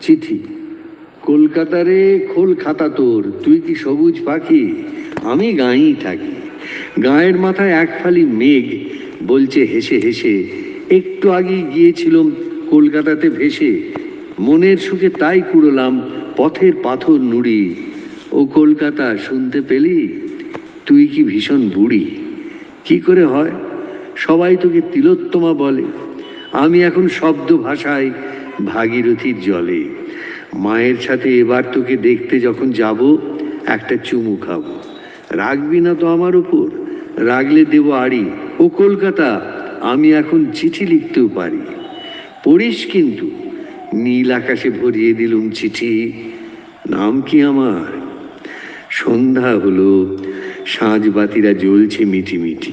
চিঠি। কলকাতারে খোল খাতা তোর, তুই কি সবুজ পাখি? আমি গাঁয়েই থাকি। গায়ের মাথায় এক ফালি মেঘ, বলছে হেসে হেসে। একটু আগেই গিয়েছিলাম কলকাতাতে ভেসে। মনের সুখে তাই কুড়োলাম পথের পাথর নুড়ি। ও কলকাতা শুনতে পেলি? তুই কি ভীষণ বুড়ি? কি করে হয়? সবাই তোকে তিলোত্তমা বলে। আমি এখন শব্দ ভাষায় ভাগীরথীর জলে। মায়ের সাথে এবার তোকে দেখতে যখন যাব, একটা চুমু খাব। রাখবি না তো আমার উপর? রাগলে দেব আড়ি। ও কলকাতা, আমি এখন চিঠি লিখতেও পারি। পড়িস কিন্তু। নীল আকাশে ভরিয়ে দিলুম চিঠি। নাম কি আমার? সন্ধ্যা হলো। সাঁঝ বাতিরা জ্বলছে মিটি মিটি